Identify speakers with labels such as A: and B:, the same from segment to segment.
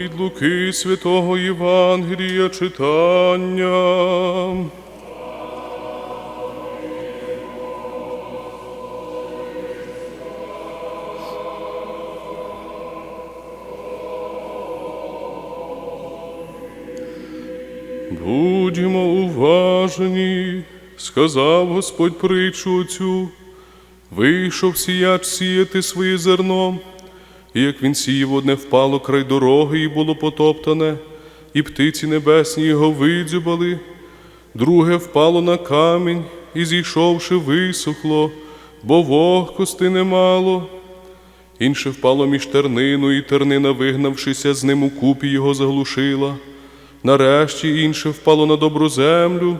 A: Від Луки Святого Євангелія читання. Будьмо уважні, сказав Господь притчу цю. Вийшов сіяч сіяти своє зерно, і як він сіяв, одне впало край дороги, і було потоптане, і птиці небесні його видзюбали, друге впало на камінь, і зійшовши, висохло, бо вогкости немало. Інше впало між тернину, і тернина, вигнавшися, з ним у купі його заглушила. Нарешті інше впало на добру землю,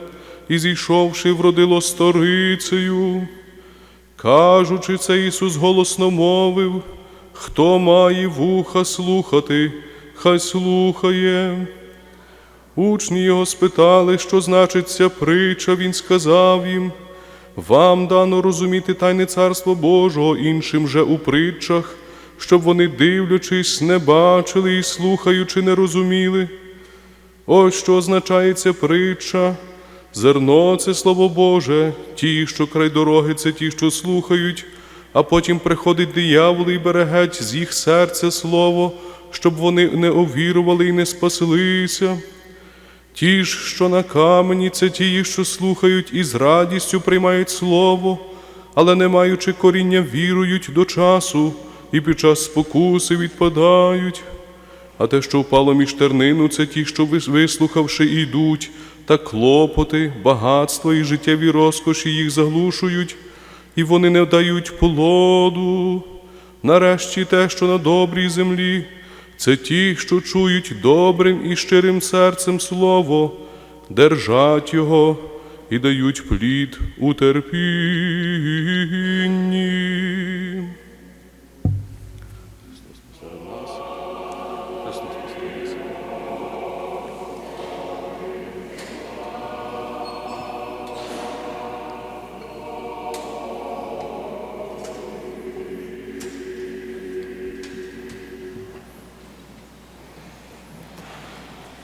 A: і зійшовши, вродило сторицею. Кажучи це, Ісус голосно мовив, хто має вуха слухати, хай слухає. Учні його спитали, що значить ця притча, він сказав їм, вам дано розуміти тайне царство Божого іншим же у притчах, щоб вони, дивлячись, не бачили і слухаючи, не розуміли. Ось що означає ця притча. Зерно це слово Боже, ті, що край дороги, це ті, що слухають, а потім приходить диявол і бере геть з їх серця слово, щоб вони не овірували і не спаслися. Ті ж, що на камені, це ті, що слухають і з радістю приймають слово, але не маючи коріння, вірують до часу і під час спокуси відпадають. А те, що впало між тернину, це ті, що вислухавши, йдуть, та клопоти, багатства і життєві розкоші їх заглушують, і вони не дають плоду. Нарешті те, що на добрій землі, це ті, що чують добрим і щирим серцем слово, держать його і дають плід у терпінні.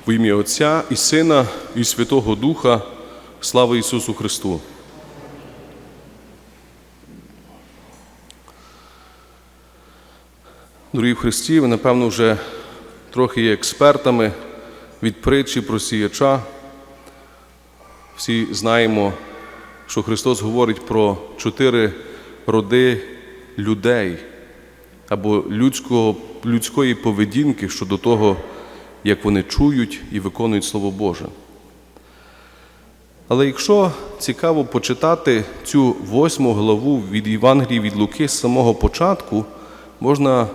A: В ім'я Отця і Сина, і Святого Духа, слава Ісусу Христу. Дорогі в Христі, ви, напевно, вже трохи є експертами від притчі про сіяча. Всі знаємо, що Христос говорить про чотири роди людей або людського, людської поведінки щодо того, як вони чують і виконують Слово Боже. Але якщо цікаво почитати цю восьму главу від Євангелії від Луки з самого початку, можна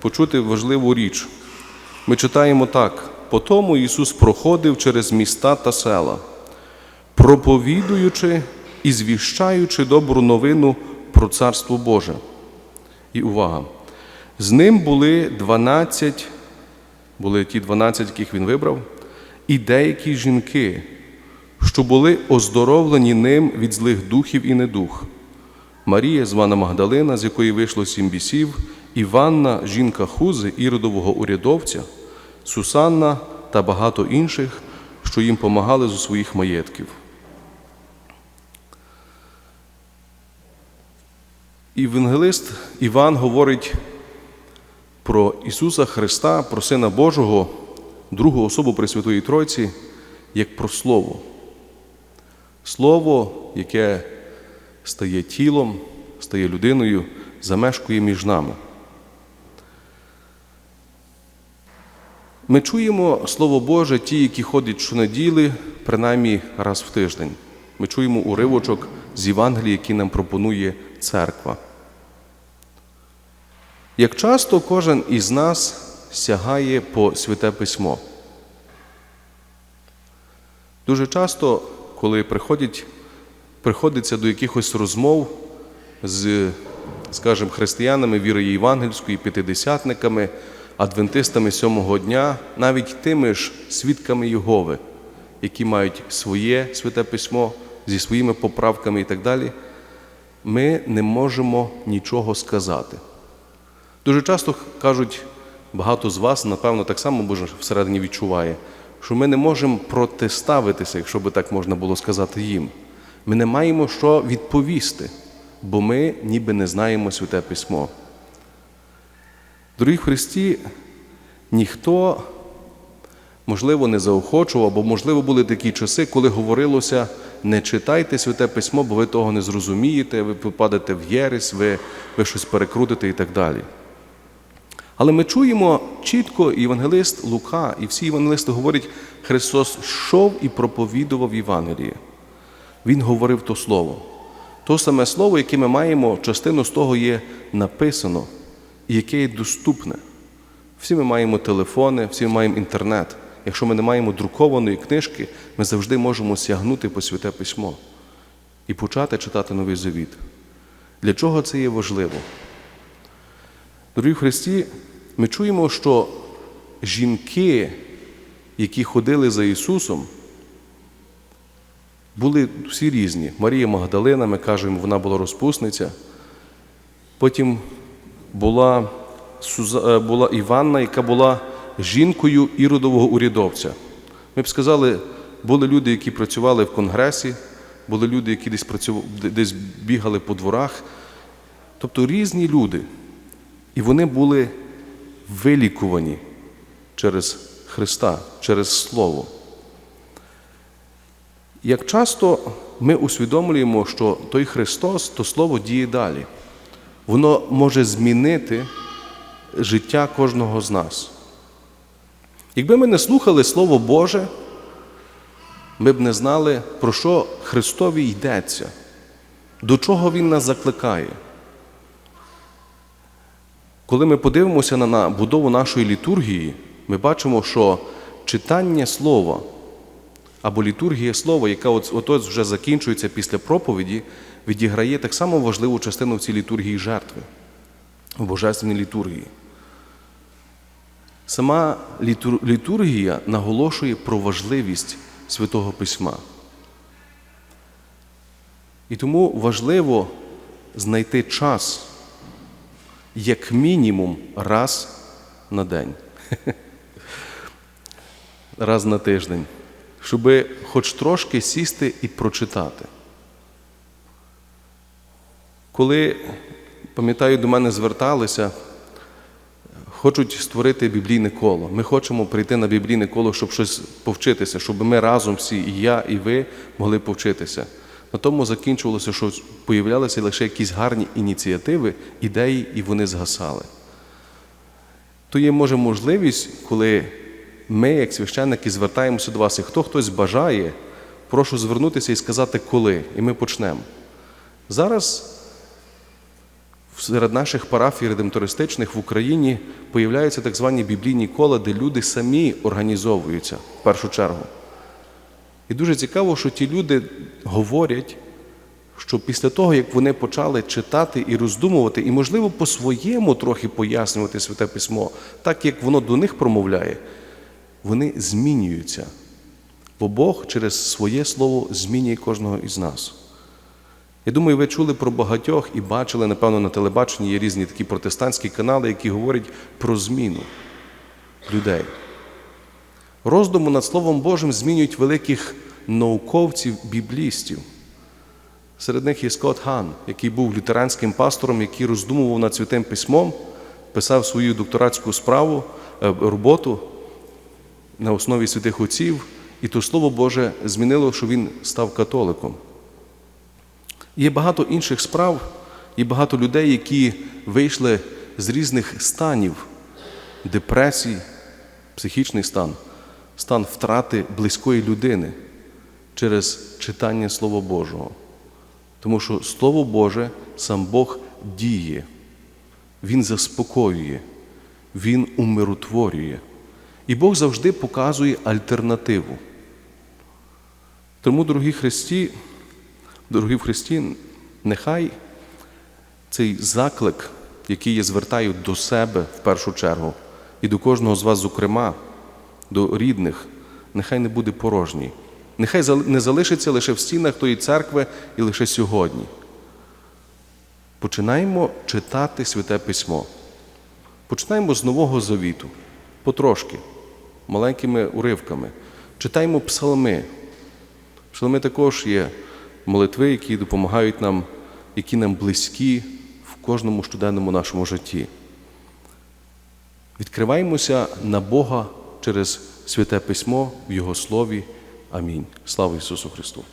A: почути важливу річ. Ми читаємо так: по тому Ісус проходив через міста та села, проповідуючи і звіщаючи добру новину про Царство Боже. І увага! З ним були 12 були ті 12, яких він вибрав, і деякі жінки, що були оздоровлені ним від злих духів і недух. Марія, звана Магдалина, з якої вийшло сім бісів, Іванна, жінка Хузи, іродового урядовця, Сусанна та багато інших, що їм помагали зі своїх маєтків. Євангелист Іван говорить про Ісуса Христа, про Сина Божого, другу особу Пресвятої Тройці, як про Слово. Слово, яке стає тілом, стає людиною, замешкує між нами. Ми чуємо Слово Боже, ті, які ходять щонеділі, принаймні раз в тиждень. Ми чуємо уривочок з Євангелії, який нам пропонує церква. Як часто кожен із нас сягає по святе письмо? Дуже часто, коли приходять, приходиться до якихось розмов з, скажімо, християнами віри євангельської, п'ятидесятниками, адвентистами сьомого дня, навіть тими ж свідками Єгови, які мають своє святе письмо зі своїми поправками і так далі, ми не можемо нічого сказати. Дуже часто кажуть,
B: багато з вас, напевно, так само може всередині відчуває, що ми не можемо протиставитися, якщо би так можна було сказати їм. Ми не маємо що відповісти, бо ми ніби не знаємо Святе Письмо. Дорогі Христі, ніхто, можливо, не заохочував, або, можливо, були такі часи, коли говорилося: не читайте святе письмо, бо ви того не зрозумієте, ви попадете в єресь, ви, ви щось перекрутите і так далі. Але ми чуємо чітко, і євангелист Лука, і всі євангелисти говорять, Христос йшов і проповідував Євангеліє. Він говорив то слово. То саме слово, яке ми маємо, частину з того є написано, і яке є доступне. Всі ми маємо телефони, всі ми маємо інтернет. Якщо ми не маємо друкованої книжки, ми завжди можемо сягнути по святе письмо і почати читати Новий Завіт. Для чого це є важливо? Дорогі Христі, ми чуємо, що жінки, які ходили за Ісусом, були всі різні. Марія Магдалина, ми кажемо, вона була розпусниця. Потім була, е, була Іванна, яка була жінкою іродового урядовця. Ми б сказали, були люди, які працювали в конгресі, були люди, які десь працювали, десь бігали по дворах. Тобто різні люди. І вони були вилікувані через Христа, через Слово. Як часто ми усвідомлюємо, що той Христос, то Слово діє далі. Воно може змінити життя кожного з нас. Якби ми не слухали Слово Боже, ми б не знали, про що Христові йдеться, до чого Він нас закликає. Коли ми подивимося на, будову нашої літургії, ми бачимо, що читання слова або літургія слова, яка от, вже закінчується після проповіді, відіграє так само важливу частину в цій літургії жертви, в божественній літургії. Сама літургія наголошує про важливість Святого Письма. І тому важливо знайти час як мінімум раз на день, раз на тиждень, щоб хоч трошки сісти і прочитати. Коли, пам'ятаю, до мене зверталися, хочуть створити біблійне коло. Ми хочемо прийти на біблійне коло, щоб щось повчитися, щоб ми разом всі, і я, і ви, могли повчитися. На тому закінчувалося, що появлялися лише якісь гарні ініціативи, ідеї, і вони згасали. То є, може, можливість, коли ми, як священники, звертаємося до вас, і хто хтось бажає, прошу звернутися і сказати, коли, і ми почнемо. Зараз серед наших парафій редемтористичних в Україні появляються так звані біблійні кола, де люди самі організовуються в першу чергу. І дуже цікаво, що ті люди говорять, що після того, як вони почали читати і роздумувати, і, можливо, по-своєму трохи пояснювати Святе Письмо, так як воно до них промовляє, вони змінюються. Бо Бог через своє слово змінює кожного із нас. Я думаю, ви чули про багатьох і бачили, напевно, на телебаченні є різні такі протестантські канали, які говорять про зміну людей. Роздуму над Словом Божим змінюють великих науковців, біблістів. Серед них є Скотт Ган, який був лютеранським пастором, який роздумував над святим письмом, писав свою докторатську справу, е, роботу на основі святих отців, і то Слово Боже змінило, що він став католиком. Є багато інших справ, є багато людей, які вийшли з різних станів депресії, психічний стан, стан втрати близької людини через читання Слова Божого. Тому що Слово Боже, сам Бог діє, Він заспокоює, Він умиротворює. І Бог завжди показує альтернативу. Тому, дорогі Христі, дорогі в Христі, нехай цей заклик, який я звертаю до себе в першу чергу, і до кожного з вас, зокрема, до рідних, нехай не буде порожній. Нехай не залишиться лише в стінах тої церкви і лише сьогодні. Починаємо читати Святе Письмо. Починаємо з Нового Завіту, потрошки, маленькими уривками. Читаємо псалми. Псалми також є молитви, які допомагають нам, які нам близькі в кожному щоденному нашому житті. Відкриваємося на Бога через Святе Письмо в Його Слові. Амінь. Слава Ісусу Христу!